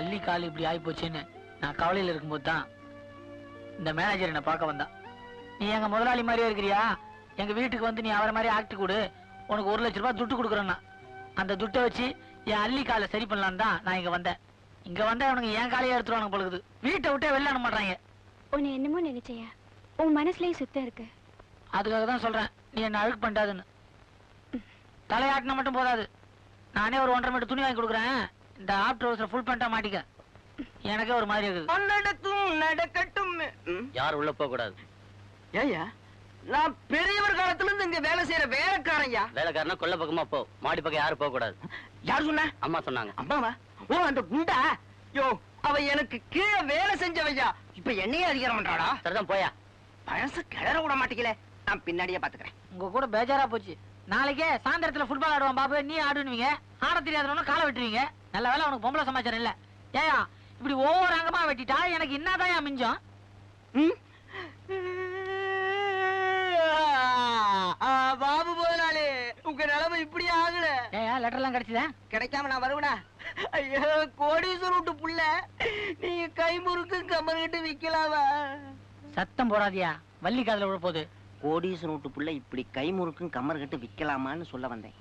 அள்ளி கால் இப்படி ஆகி போச்சுன்னு நான் கவலையில இருக்கும்போது தான் இந்த மேனேஜர் என்ன பார்க்க வந்தா நீ எங்க முதலாளி மாதிரியே இருக்கிறியா? எங்க வீட்டுக்கு வந்து நீ அவரை மாதிரி ஆக்ட் கொடு. உனக்கு ஒரு லட்ச ரூபாய் துட்டு கொடுக்குறேன்னா. அந்த துட்டை வச்சு என் அள்ளி காலை சரி பண்ணலான்னு தான் நான் இங்க வந்தேன். இங்க வந்தா அவனுக்கு என் காலையே எடுத்துருவானுங்க பொழுது வீட்டை விட்டே வெளில அனுப்ப மாட்டாங்க. உன்னை என்னமோ நினைச்சையா? உன் மனசுலயும் சுத்தம் இருக்கு. அதுக்காக தான் சொல்றேன். நீ என்ன அழுக்கு பண்ணாதுன்னு தலையாட்டினா மட்டும் போதாது. நானே ஒரு ஒன்றரை மீட்டர் துணி வாங்கி கொடுக்குறேன். இந்த ஆஃப்டர் ஹவுஸ்ல ஃபுல் பண்ணிட்டா மாட்டிக்க. எனக்கே ஒரு மாதிரி இருக்குது. நடக்கும் நடக்கட்டும். ம், யார் உள்ள போக கூடாது? ஏய்யா நான் பெரியவர் காலத்துல இருந்து இங்க வேலை செய்யற வேலைக்காரன்யா. வேலைக்காரனா கொல்ல பக்கமா போ. மாடி பக்கம் யாரும் போக கூடாது. யார் சொன்ன? அம்மா சொன்னாங்க. அம்மாவா? ஓ அந்த குண்டா? யோ அவ எனக்கு கீழே வேலை செஞ்சவையா. இப்ப என்னையே அதிகாரம் பண்றாடா சரிதான் போயா. பழச கிளற விட மாட்டேங்கல நான் பின்னாடியே பாத்துக்கிறேன். உங்க கூட பேஜாரா போச்சு. நாளைக்கே சாயந்தரத்துல ஃபுட்பால் ஆடுவான் பாபு. நீ ஆடுவீங்க ஆட தெரியாதவனும் காலை வெட்டுவீங்க. நல்ல வேலை உனக்கு பொம்பளை சமாச்சாரம் இல்ல. ஏயா இப்படி ஒவ்வொரு அங்கமா வெட்டிட்டா எனக்கு என்னதான் மிஞ்சம்? பாபு முதலாளி உங்க நிலைமை இப்படி ஆகல. ஏயா லெட்டர் எல்லாம் கிடைச்சதா? கிடைக்காம நான் வருவனா? ஐயோ கோடீஸ்வரர் விட்டு புள்ள. நீங்க கை முறுக்கு கம்மர்கிட்ட விக்கலாமா சத்தம் போடாதியா வள்ளி காதுல விழ போகுது கோடீஸ்வரர் விட்டு புள்ள இப்படி கை முறுக்கும் கம்மர் கட்டு விக்கலாமான்னு சொல்ல வந்தேன்.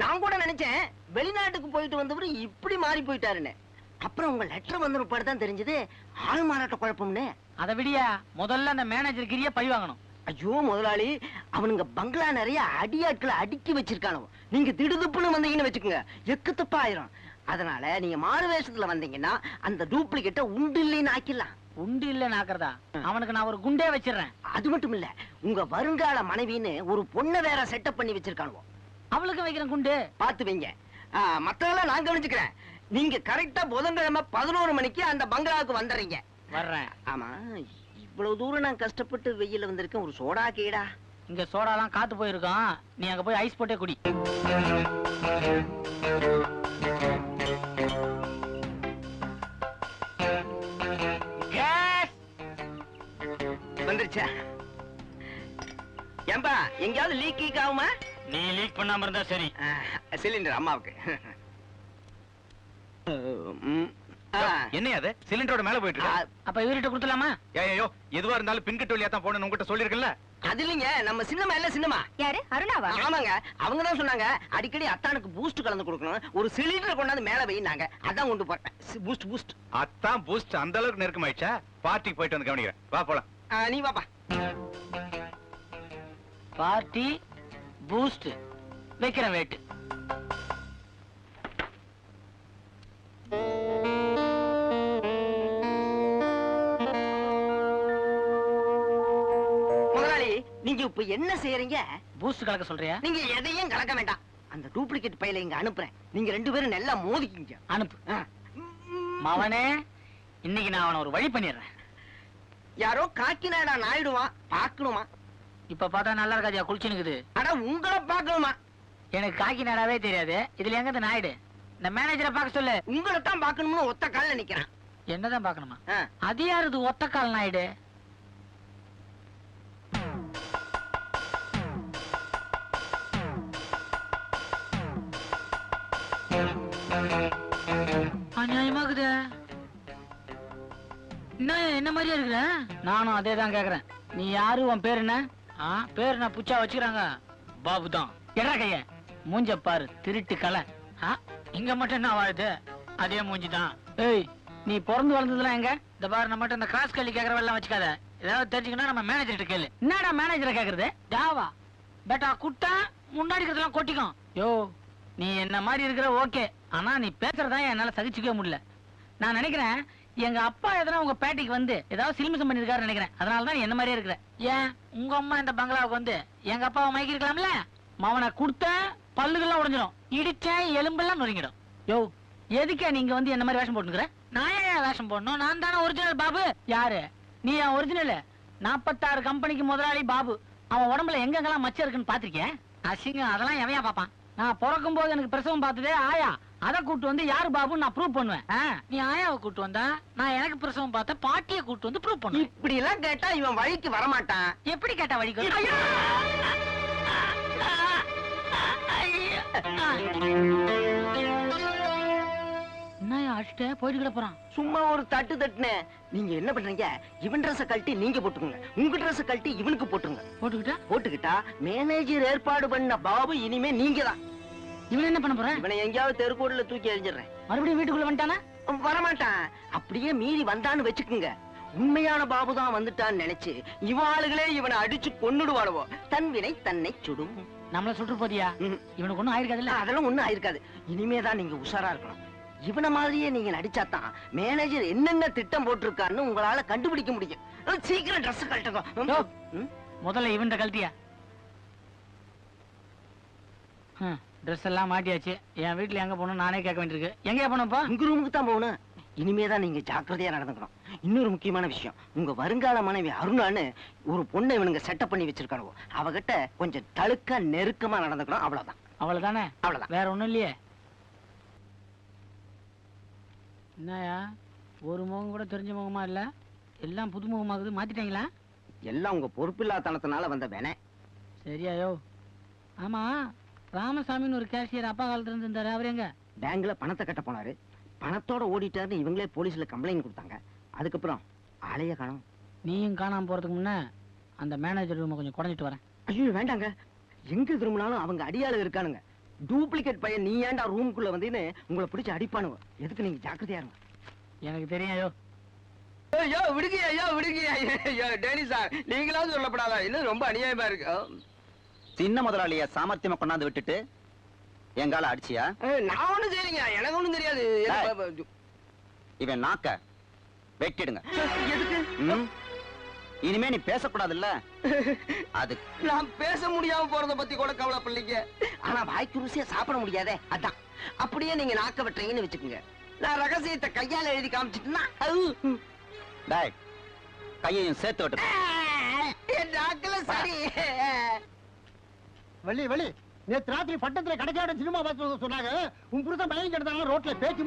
நான் கூட நினைச்சேன் வெளிநாட்டுக்கு போயிட்டு வந்தவர் இப்படி மாறி போயிட்டாருன்னு. அப்புறம் உங்க லெட்டர் வந்த தான் தெரிஞ்சது ஆள் மாறாட்ட குழப்பம்னு. அதை விடியா முதல்ல அந்த மேனேஜர் கிரிய பழி வாங்கணும். ஐயோ முதலாளி அவனுங்க பங்களா நிறைய அடியாட்களை அடுக்கி வச்சிருக்கானோ நீங்க திடுதுப்புன்னு வந்தீங்கன்னு வச்சுக்கோங்க. எக்கு தப்பா ஆயிரும். அதனால நீங்க மாறு வேஷத்துல வந்தீங்கன்னா அந்த டூப்ளிகேட்டை உண்டு இல்லைன்னு ஆக்கிடலாம். உண்டு இல்ல நாக்குறதா அவனுக்கு நான் ஒரு குண்டே வச்சிடுறேன். அது மட்டும் இல்ல உங்க வருங்கால மனைவின்னு ஒரு பொண்ணை வேற செட்டப் பண்ணி வச்சிருக்கானுவோ. அவளுக்கு வைக்கிறேன் குண்டு. பார்த்து வைங்க. ஆ, மத்ததெல்லாம் நான் கவனிச்சுக்கிறேன். நீங்க கரெக்டா புதன்கிழமை பதினோரு மணிக்கு அந்த பங்களாவுக்கு வந்துடுறீங்க. வர்றேன். ஆமா இவ்வளவு தூரம் நான் கஷ்டப்பட்டு வெயில வந்திருக்கேன். ஒரு சோடா கேடா. இங்க சோடாலாம் காத்து போயிருக்கோம் நீ அங்க போய் ஐஸ் போட்டே குடி. வந்துருச்சா? ஏம்பா எங்கேயாவது லீக் கீக் ஆகுமா? நீ லீக் பண்ணாம இருந்தா சரி. சிலிண்டர் அம்மாவுக்கு. என்ன அது? சிலிண்டரோட மேல போயிட்டு அப்ப இவர்கிட்ட கொடுத்துலாமா ஐயோ எதுவா இருந்தாலும் பின்கட்டு வழியா தான் போகணும் உங்ககிட்ட சொல்லிருக்கல அது இல்லைங்க நம்ம சின்னம்மா இல்ல சின்னம்மா யாரு? அருணாவா? ஆமாங்க அவங்க தான் சொன்னாங்க அடிக்கடி அத்தானுக்கு பூஸ்ட் கலந்து கொடுக்கணும். ஒரு சிலிண்டர் கொண்டாந்து மேல வைனாங்க. அதான் கொண்டு போறேன் பூஸ்ட் பூஸ்ட் அதான் பூஸ்ட் அந்த அளவுக்கு நெருக்கமாயிடுச்சா? பார்ட்டிக்கு போயிட்டு வந்து கவனிக்கிறேன். வா போலாம். நீ வாப்பா. பார்ட்டி பூஸ்ட் வைக்கிறேன் வேட்டு முதலாளி நீங்க இப்ப என்ன செய்யறீங்க? பூஸ்ட் கலக்க சொல்றியா? நீங்க எதையும் கலக்க வேண்டாம். அந்த டூப்ளிகேட் பையில இங்க அனுப்புறேன். நீங்க ரெண்டு பேரும் நல்லா மோதிக்கிங்க. அனுப்பு. மவனே இன்னைக்கு நான் அவனை ஒரு வழி பண்ணிடுறேன். யாரோ காக்கிநாடா நாயிடுவான். பாக்கணுமா இப்ப பார்த்தா நல்லா இருக்காதியா குளிச்சுனுக்குது அட உங்களை பார்க்கணுமா? எனக்கு காக்கி நாடாவே தெரியாது. இதுல எங்க நாயுடு இந்த மேனேஜரை பார்க்க சொல்லு. உங்களை தான் பார்க்கணும்னு ஒத்த கால்ல நிக்கிறான். என்னதான் பார்க்கணுமா. அது யாரு இது ஒத்தக்கால் நாயுடு அநியாயமாக்குதே என்ன என்ன மாதிரியா இருக்கிற? நானும் அதே தான் கேக்குறேன். நீ யாரு உன் பேர் என்ன? ஆ பேர் என்ன புச்சா வச்சுக்கிறாங்க? பாபு தான் எடா கைய. மூஞ்ச பாரு திருட்டு கலை. ஆ இங்க மட்டும் என்ன வாழுது? அதே மூஞ்சி தான் ஏய் நீ பிறந்து வளர்ந்ததுலாம் எங்க? இந்த பாரு நம்ம மட்டும் இந்த கிராஸ் கல்வி கேக்குறவெல்லாம் வச்சுக்காத. ஏதாவது தெரிஞ்சுக்கணும் நம்ம மேனேஜர்கிட்ட கேளு. என்னடா மேனேஜரை கேக்குறது? ஜாவா. பேட்டா குட்டா முன்னாடி இருக்கிறதெல்லாம் கொட்டிக்கும். யோ நீ என்ன மாதிரி இருக்கிற ஓகே. ஆனா நீ பேசுறதா என்னால சகிச்சுக்கவே முடியல. நான் நினைக்கிறேன் எங்க அப்பா எதனா உங்க பேட்டிக்கு வந்து ஏதாவது சிலிமிசம் பண்ணிருக்காரு நினைக்கிறேன். அதனால தான் நீ என்ன மாதிரியே இருக்கிற. ஏன்? உங்க அம்மா இந்த பங்களாவுக்கு வந்து எங்க அப்பாவை மயக்கி இருக்கலாம்ல? மவனை கொடுத்த பல்லுகள்லாம் உடைஞ்சிடும் இடிச்சேன் எலும்பெல்லாம் நொறுங்கிடும். யோ எதுக்கே நீங்க வந்து என்ன மாதிரி வேஷம் போட்டுக்கிற நான் ஏன் வேஷம் போடணும்? நான் தானே ஒரிஜினல் பாபு. யாரு? நீ என் ஒரிஜினல் நாற்பத்தாறு கம்பெனிக்கு முதலாளி பாபு. அவன் உடம்புல எங்கெங்கெல்லாம் மச்சம் இருக்குன்னு பாத்திருக்கேன் அசிங்கம் அதெல்லாம் எவையா பாப்பான்? நான் பிறக்கும் போது எனக்கு பிரசவம் பார்த்ததே ஆயா. அத கூட்டு வந்து யாரு பாபுன்னு நான் ப்ரூவ் பண்ணுவேன். நீ ஆயாவை கூட்டு வந்தா நான் எனக்கு பிரசவம் பார்த்த பாட்டியை கூட்டு வந்து ப்ரூவ் பண்ணுவேன். இப்படி எல்லாம் கேட்டா இவன் வழிக்கு வரமாட்டான். எப்படி கேட்டா வழிக்கு! என்ன அடிச்சிட்ட? போயிட்டு கிட போறான். சும்மா ஒரு தட்டு தட்டுனேன் நீங்க என்ன பண்றீங்க? இவன் ட்ரெஸ் கழட்டி நீங்க போட்டுக்கோங்க. உங்க ட்ரெஸ் கழட்டி இவனுக்கு போட்டுருங்க. போட்டுக்கிட்டா? போட்டுக்கிட்டா மேனேஜர் ஏற்பாடு பண்ண பாபு இனிமே நீங்க தான் இவன் என்ன பண்ண போறான் இவனை எங்கேயாவது தெருக்கோடுல தூக்கி எறிஞ்சிடுறேன். மறுபடியும் வீட்டுக்குள்ள வந்துட்டானா? வரமாட்டான். அப்படியே மீறி வந்தான்னு வச்சுக்குங்க. உண்மையான பாபு தான் வந்துட்டான்னு நினைச்சு இவாளுகளே இவனை அடிச்சு கொன்னுடுவாளுவோ. தன் வினை தன்னை சுடும். நம்மள சுட்டு போதியா. இவனுக்கு ஒண்ணும் ஆயிருக்காதுல்ல? அதெல்லாம் ஒண்ணும் ஆயிருக்காது. இனிமே தான் நீங்க உஷாரா இருக்கணும். இவன மாதிரியே நீங்க நடிச்சாதான் மேனேஜர் என்னென்ன திட்டம் போட்டிருக்கான்னு உங்களால கண்டுபிடிக்க முடியும். சீக்கிரம் ட்ரெஸ். கழட்டுங்க? முதல்ல இவன்ட கழட்டியா? ட்ரெஸ் எல்லாம் மாட்டியாச்சு. என் வீட்டுல எங்க போகணும் நானே கேட்க வேண்டியிருக்கு. எங்கேயா போனப்பா உங்க ரூமுக்கு தான் போகணும். இனிமே தான் நீங்க ஜாக்கிரதையா நடந்துக்கணும். இன்னொரு முக்கியமான விஷயம். உங்க வருங்கால மனைவி அருணான்னு ஒரு பொண்ணை இவனுங்க செட்டப் பண்ணி வச்சிருக்கானுவோ அவகிட்ட கொஞ்சம் தழுக்க நெருக்கமா நடந்துக்கணும். அவ்வளவுதான். அவ்வளவுதானே? அவ்வளவுதான். வேற ஒண்ணும் இல்லையே. என்னயா ஒரு முகம் கூட தெரிஞ்ச முகமா இல்ல? எல்லாம் புது முகமாகுது மாத்திட்டீங்களா? எல்லாம் உங்க பொறுப்பில்லாதனத்தினால வந்த வேணே. சரியாயோ. ஆமா. ராமசாமின்னு ஒரு கேஷியர் அப்பா காலத்துல இருந்து இருந்தாரு அவர் எங்க? பேங்க்ல பணத்தை கட்ட போனாரு. பணத்தோட ஓடிட்டாருன்னு இவங்களே போலீஸ்ல கம்ப்ளைண்ட் கொடுத்தாங்க. அதுக்கப்புறம் ஆளைய காணோம். நீயும் காணாம போறதுக்கு முன்ன அந்த மேனேஜர் ரூமை கொஞ்சம் குறைஞ்சிட்டு வரேன். ஐயோ வேண்டாங்க. எங்க திரும்பினாலும் அவங்க அடியாளு இருக்கானுங்க. டூப்ளிகேட் பையன் நீ ஏன்டா ரூமுக்குள்ள வந்தீன்னு உங்களை பிடிச்சு அடிப்பானுங்க. எதுக்கு நீங்க ஜாக்கிரதையா இருங்க. எனக்கு தெரியும் ஐயோ. ஐயோ விடுங்க ஐயோ விடுங்க ஐயோ டேனி சார் நீங்களாவது சொல்லப்படாதா. இன்னும் ரொம்ப அநியாயமா இருக்கு. சின்ன முதலாளிய சாமர்த்தியமா கொண்டாந்து விட்டுட்டு எங்கால அடிச்சியா? நான் ஒண்ணும் செய்யலைங்க. எனக்கு ஒண்ணும் தெரியாது. இவன் நாக்க. வெட்டிடுங்க? இனிமே நீ பேசக்கூடாதுல்ல? அது நான் பேச முடியாம போறத பத்தி கூட கவலைப்படலைங்க. ஆனா வாய்க்கு ருசியா சாப்பிட முடியாதே அதான். அப்படியே நீங்க நாக்க வெட்டுறீங்கன்னு வச்சுக்கோங்க. நான் ரகசியத்தை கையால எழுதி காமிச்சிட்டுனா கையையும் சேர்த்து விட்டு என் நாக்குல சரி. வள்ளி வள்ளி. நேத்து ராத்திரி பட்டத்துல கடைக்காட சினிமா பார்த்து சொன்னாங்க. உன் புருஷன் பையன் கிடந்தாங்க ரோட்ல பேச்சு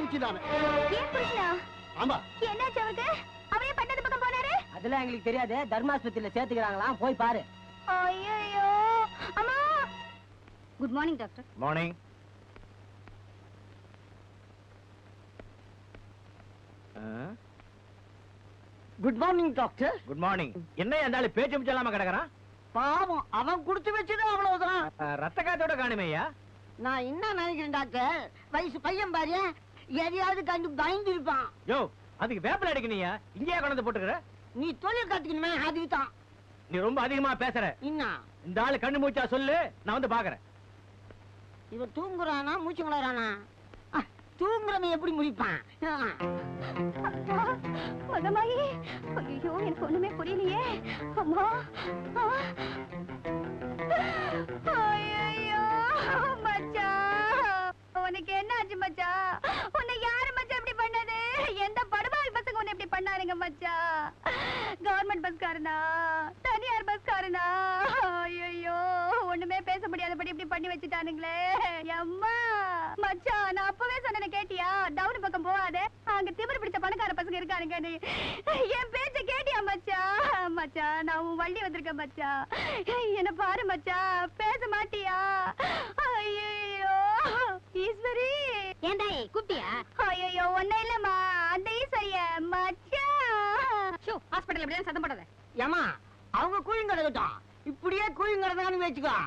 புருஷனா? ஆமா. என்னாச்சு அவருக்கு? அவரே பட்டத்து பக்கம் போனாரு? அதெல்லாம் எங்களுக்கு தெரியாது. தர்மாஸ்பத்திரியில சேர்த்துக்கிறாங்களாம். போய் பாரு. ஐயோ அம்மா! Good morning doctor morning good morning doctor good morning என்ன இருந்தாலும் பேச்சு முச்சலாம கிடக்குறான்? பாவம் அவன் குடுத்து வச்சது அவ்வளவுதான். ரத்த காத்தோட காணுமேயா? நான் என்ன நினைக்கிறேன் டாக்டர்? வயசு பையன் பாரு எதையாவது கண்டு பயந்து இருப்பான் யோ அதுக்கு வேப்பில அடிக்கணியா இங்கேயா கொண்டு போட்டுக்கிற? நீ தொழில் கத்துக்கணுமே அதுக்கு தான் நீ ரொம்ப அதிகமா பேசுற. இன்னும் இந்த ஆளு கண்ணு மூச்சா சொல்லு நான் வந்து பாக்குறேன். இவன் தூங்குறானா மூச்சு வளரானா? தூங்குறவன் எப்படி முடிப்பான் மகமாயி ஐயோ எனக்கு ஒண்ணுமே புரியலையே. அம்மா ஐயோ மச்சா உனக்கு என்ன ஆச்சு மச்சா? உன்னை யாரு மச்சான் இப்படி பண்ணது? எந்த படுபால் பசங்க உன்னை இப்படி பண்ணாருங்க மச்சா? கவர்மெண்ட் பஸ்காரனா தனியார் பஸ்காரனா ஐயோ பேச முடியாதபடி இப்படி பண்ணி வச்சுட்டானுங்களே. அம்மா மச்சான் நான் அப்பவே சொன்னேன் கேட்டியா? டவுன் பக்கம் போகாதே. அங்க திமிரு பிடிச்ச பணக்கார பசங்க இருக்கானுங்க நீ. என் பேச்ச கேட்டியா மச்சான் மச்சான் நான் உன் வள்ளி வந்திருக்கேன் மச்சான் என்ன பாரு மச்சான் பேச மாட்டியா? ஐயோ ஈஸ்வரி. ஏண்டா கூப்பிட்டியா? ஐயோ ஒண்ணு இல்லம்மா. அந்த ஈஸ்வரிய மச்சான் ஷோ ஹாஸ்பிடல் எப்படியா சத்தம் போடாத ஏமா அவங்க கூழிங் கிடக்கட்டும் இப்படியே கூழிங் கிடந்தான்னு வச்சுக்கோ.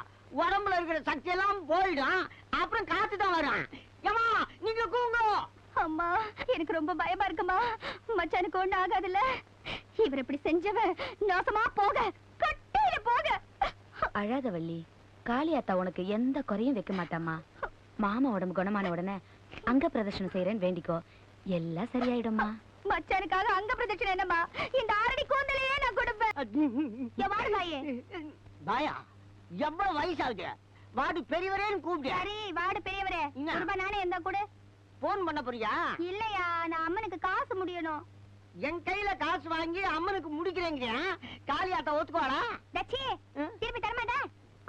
உடம்புல இருக்கிற சக்தி எல்லாம் போயிடும். அப்புறம் காத்து தான் வரும். ஏமா நீங்க கூங்க அம்மா எனக்கு ரொம்ப பயமா இருக்குமா? மச்சானுக்கு ஒண்ணு ஆகாதுல்ல. இவர் இப்படி செஞ்சவன் நாசமா போக கட்டையில போக. அழாத வள்ளி காளியாத்தா உனக்கு எந்த குறையும் வைக்க மாட்டாம்மா. மாமா உடம்பு குணமான உடனே அங்க பிரதர்ஷனம் செய்யறேன்னு வேண்டிக்கோ. எல்லாம் சரியாயிடும்மா. மச்சானுக்காக அங்க பிரதட்சணை என்னம்மா? இந்த ஆரடி கூந்தலையே நான் கொடுப்பேன். பாயா எவ்வளவு வயசாகுது வாடி பெரியவரேன்னு கூப்பிட்டு சரி வாடு பெரியவரே. ரூபாய் நானே இருந்தா கூட. போன் பண்ண போறியா? இல்லையா நான் அம்மனுக்கு காசு முடியணும். என் கையில காசு வாங்கி அம்மனுக்கு முடிக்கிறேங்க காளியாத்த ஒத்துக்குவாடா தச்சி? திருப்பி தரமாட்டா?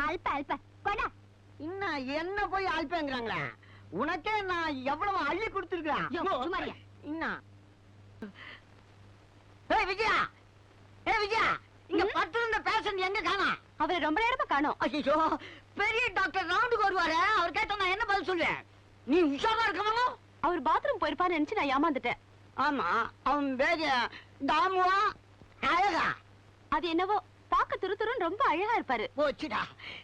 அல்ப அல்ப. கொடா இன்னும் என்ன போய் அல்பேங்கிறாங்களே? உனக்கே நான் எவ்வளவு அள்ளி கொடுத்துருக்கேன். இன்னும் ஏய் விஜயா! ஏய் விஜயா! இங்க? பத்து இருந்த பேஷண்ட் எங்க காணோம்? அவரை ரொம்ப நேரமா காணோம். ஐயோ பெரிய டாக்டர் ரவுண்டுக்கு வருவாரு. அவர் கேட்டா நான் என்ன பதில் சொல்லுவேன் நீ உஷாரா இருக்கணும் அவர் பாத்ரூம் போயிருப்பான்னு நினைச்சு நான் ஏமாந்துட்டேன். ஆமா அவன் பேரு தாமுவா அழகா. அது என்னவோ பார்க்க துரு துருன்னு ரொம்ப அழகா இருப்பாரு. போச்சுடா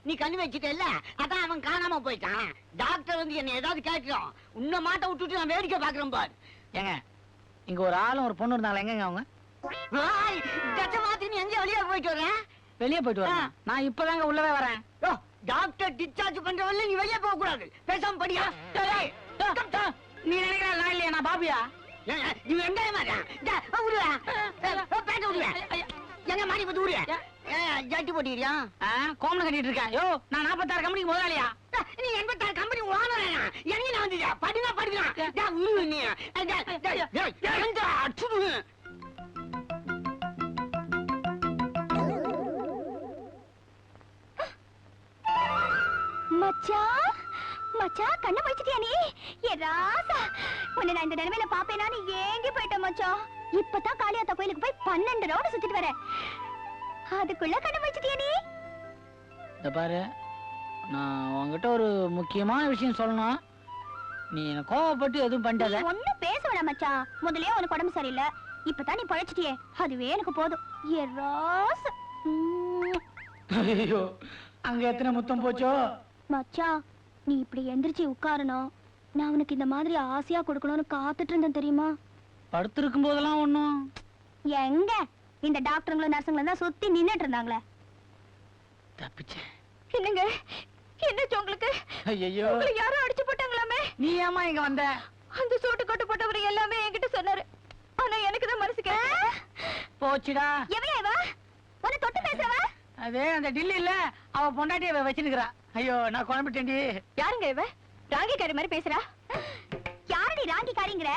நீ கண்ணு வச்சுட்டல்ல? அதான் அவன் காணாம போயிட்டான். டாக்டர் வந்து என்ன ஏதாவது கேட்கிறோம். உன்னை மாட்ட விட்டுட்டு நான் வேடிக்கை பாக்குறேன் பாரு. ஏங்க இங்க ஒரு ஆளும் ஒரு பொண்ணு இருந்தாங்களா எங்கங்க அவங்க? மாத்தி நீ எங்க வெளியே போயிட்டு வரேன் வெளியே போயிட்டு வரேன். நான் இப்பதாங்க உள்ளவே வரேன். டாக்டர் டிஸ்சார்ஜ் பண்றவல்ல நீ வெளியே போக கூடாது. பேசாம படியா. டேய், டேய், டேய், டேய், நீ நினைக்கிற நான் இல்லையா நான் பாபியா? நீ விடுவா. எங்க மாடி பத்து. ஏய், ஜட்டி போட்டுக்கிறியா? ஆ, கோமணம் கட்டிட்டு இருக்கேன். யோ நான் நாற்பத்தாறு கம்பெனிக்கு முதலாளியா? நீ எண்பத்தாறு கம்பெனி ஓனரா? எங்க நான் வந்துட்டியா படினா படிக்கலாம் விடு நீ. ஏய், மச்சான் மச்சான் கண்ணை முடிச்சிட்டியா நீ? ஏ ராசா உன்னை நான் இந்த நிலைமையில பாப்பேனான்னு ஏங்கி போயிட்டேன் மச்சான் இப்பதான் காளியாத்தா கோயிலுக்கு போய் பன்னெண்டு ரவுண்ட் சுத்திட்டு வரேன். அதுக்குள்ள கண்ணை முடிச்சிட்டியா நீ? இந்த பாரு நான் உன்கிட்ட ஒரு முக்கியமான விஷயம் சொல்லணும். நீ என்ன கோவப்பட்டு எதுவும் பண்ணிட்டத ஒண்ணும் பேச வேணாம் மச்சான் முதல்லயே உனக்கு உடம்பு சரியில்லை. இப்பதான் நீ பழைச்சிட்டியே. அதுவே எனக்கு போதும். ஏ. ஐயோ அங்க எத்தனை முத்தம் போச்சோ? மச்சான் நீ இப்படி எந்திரிச்சு உட்காரணும். நான் உனக்கு இந்த மாதிரி ஆசையா கொடுக்கணும்னு காத்துட்டு இருந்தேன் தெரியுமா? படுத்திருக்கும் போதெல்லாம் ஒண்ணும். எங்க? இந்த டாக்டருங்களும் நர்ஸுங்களும் தான் சுத்தி நின்னுட்டு இருந்தாங்களே. தப்பிச்சேன். என்னங்க? என்னாச்சு உங்களுக்கு? ஐயோ உங்களை யாரும் அடிச்சு போட்டாங்களாமே? நீ ஏமா இங்க வந்த? அந்த சூட்டு கொட்டு போட்டவர் எல்லாமே என்கிட்ட சொன்னாரு. ஆனா எனக்கு தான் போச்சுடா. எவையா இவ? உன்னை தொட்டு பேசுறவ? அதே அந்த டில்லில அவ பொண்டாட்டிய வச்சிருக்கிறா ஐயோ நான் குழம்பிட்டேன்டி. யாருங்க இவ? ராங்கிக்காரி மாதிரி பேசுறா? யாரடி ராங்கிக்காரிங்கிற?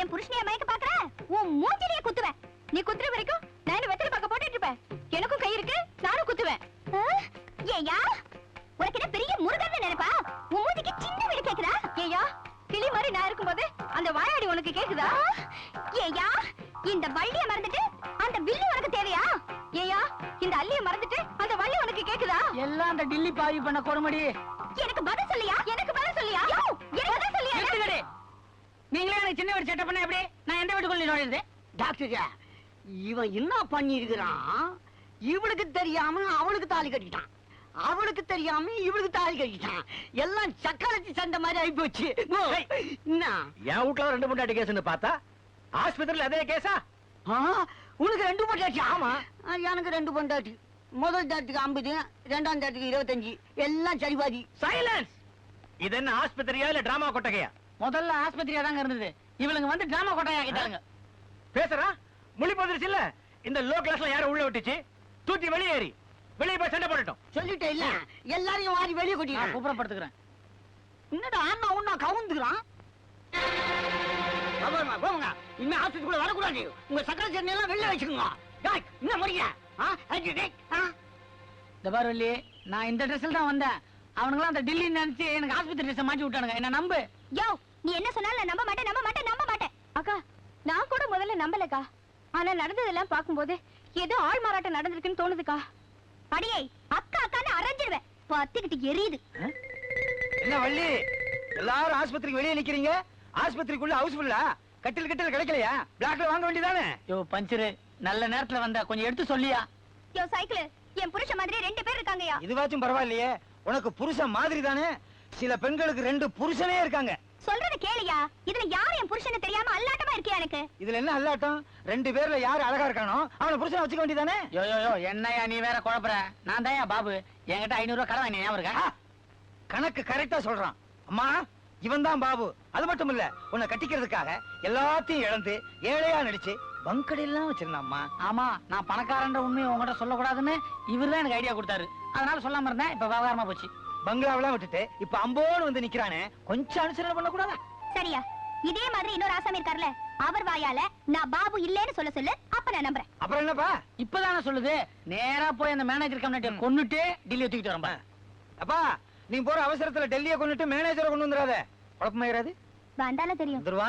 என் புருஷனைய மயக்க பாக்குற? உன் மூஞ்சிலேயே குத்துவேன். நீ குத்துற வரைக்கும் நான் என்ன வெத்தலை போட்டுட்டு இருப்பேன். எனக்கும் கை இருக்கு நானும் குத்துவேன். ஏயா உனக்கு என்ன பெரிய முருகன் நினைப்பா உன் மூஞ்சிக்கு சின்ன வீடு கேக்குதா? ஏயா கிளி மாதிரி நான் இருக்கும்போது அந்த வாயாடி உனக்கு கேக்குதா? ஏயா அந்த டில்லி பாவி பண்ண கொடுமடி. எனக்கு பதில் சொல்லியா? எனக்கு பதில் சொல்லியா? எனக்கு பதில் சொல்லியா? நிறுத்துங்கடி. நீங்களே எனக்கு சின்ன வீடு செட்டப் பண்ண எப்படி? நான் எந்த வீட்டுக்குள்ள நுழையுது டாக்டர் இவன் என்ன பண்ணிருக்கிறான் இவளுக்கு தெரியாம அவளுக்கு தாலி கட்டிட்டான். அவளுக்கு தெரியாம இவளுக்கு தாலி கட்டிட்டான். எல்லாம் சக்கரத்தி சண்டை மாதிரி ஆகி போச்சு. என்ன? என் வீட்டுல ரெண்டு பொண்டாட்டி கேஸ்னு பார்த்தா ஆஸ்பத்திரியில அதே கேஸா ஆ, உனக்கு ரெண்டு பொண்டாட்டி? ஆமா. எனக்கு ரெண்டு பொண்டாட்டி. முதல் தாட்டுக்கு ஐம்பது ரெண்டாம் தாட்டுக்கு இருபத்தஞ்சு. எல்லாம் சரிபாதி சைலன்ஸ் இது என்ன ஆஸ்பத்திரியா இல்ல டிராமா கொட்டகையா? முதல்ல ஆஸ்பத்திரியா தாங்க இருந்தது. இவளுங்க வந்து டிராமா கொட்டையா ஆக்கிட்டாங்க பேசுறா? மொழி பதிர்ச்சி இல்ல? இந்த லோ கிளாஸ்ல யாரும் உள்ள விட்டுச்சு? தூக்கி வெளியேறி வெளியே போய் சண்டை போடட்டும் சொல்லிட்டேன் இல்ல. எல்லாரையும் வாரி வெளியே நான் கொட்டிடுறேன் குப்புறப்படுத்துக்கிறேன் என்னடா அண்ணா உன்னா கவுந்துக்கிறான்? போங்க இனிமே ஆஸ்பத்திரிக்குள்ள வரக்கூடாது. உங்க சக்கரை சட்னி எல்லாம் வெளில வச்சுக்கோங்க. என்ன முடிய இந்த பாரு நான் இந்த ட்ரெஸ்ல தான் வந்தேன். அவனுங்களாம் அந்த டில்லி நினைச்சு எனக்கு ஆஸ்பத்திரி ட்ரெஸ் மாட்டி விட்டானுங்க. என்ன நம்பு. யோ நீ என்ன சொன்னாலும் நான் நம்ப மாட்டேன் நம்ப மாட்டேன் நம்ப மாட்டேன். அக்கா நான் கூட முதல்ல நம்பலக்கா. ஆனா நடந்ததெல்லாம் பாக்கும்போது ஏதோ ஆள் மாறாட்டம் நடந்திருக்குன்னு தோணுதுக்கா. அடியே அக்கா அக்கான்னு அரைஞ்சிடுவேன் பத்திக்கிட்டு எரியுது. என்ன வள்ளி? எல்லாரும் ஆஸ்பத்திரிக்கு வெளியே நிக்கிறீங்க? ஆஸ்பத்திரிக்குள்ள ஹவுஸ்ஃபுல்லா கட்டில் கட்டில் கிடைக்கலையா? பிளாக்ல வாங்க வேண்டியதானே? யோ பஞ்சரு. நல்ல நேரத்துல வந்த கொஞ்சம் எடுத்து சொல்லியா. யோ சைக்கிள் என் புருஷன் மாதிரி ரெண்டு பேர் இருக்காங்கயா இதுவாச்சும் பரவாயில்லையே. உனக்கு புருஷன் மாதிரி தானே சில பெண்களுக்கு ரெண்டு புருஷனே இருக்காங்க. சொல்றத கேளியா இதுல யார் என் புருஷன் தெரியாம அல்லாட்டமா இருக்கியா எனக்கு? இதுல என்ன அல்லாட்டம்? ரெண்டு பேர்ல யாரு அழகா இருக்கானோ அவன புருஷனை வச்சுக்க வேண்டியதானே? யோ யோ யோ என்னையா நீ வேற குழப்புற? நான் தான் பாபு. என்கிட்ட ஐநூறு ரூபாய் கடன் ஞாபகம் இருக்கா? கணக்கு கரெக்டா சொல்றான். அம்மா இவன் தான் பாபு. அது மட்டும் இல்ல உன்னை கட்டிக்கிறதுக்காக எல்லாத்தையும் இழந்து ஏழையா நடிச்சு பங்கடையெல்லாம் வச்சிருந்தாம்மா. ஆமா நான் பணக்காரன்ற உண்மையை உங்ககிட்ட சொல்லக்கூடாதுன்னு இவர்தான் எனக்கு ஐடியா கொடுத்தாரு. அதனால சொல்லாம இருந்தேன் இப்ப விவகாரமா போச்சு. பங்களாவெல்லாம் விட்டுட்டு இப்ப அம்போன்னு வந்து நிக்கிறானே கொஞ்சம் அனுசரணை பண்ண கூடாதா சரியா இதே மாதிரி இன்னொரு ஆசாமி இருக்கார்ல அவர் வாயால நான் பாபு இல்லைன்னு சொல்ல சொல்லு அப்ப நான் நம்புறேன். அப்புறம் என்னப்பா? இப்பதானே சொல்லுது. நேரா போய் அந்த மேனேஜர் கம்யூனிட்டியை கொன்னுட்டு டில்லி தூக்கிட்டு வரம்பா அப்பா நீ போற அவசரத்துல டெல்லியை கொண்டுட்டு மேனேஜரை கொண்டு வந்துடாத குழப்பமாயிராது. வந்தாலும் தெரியும்.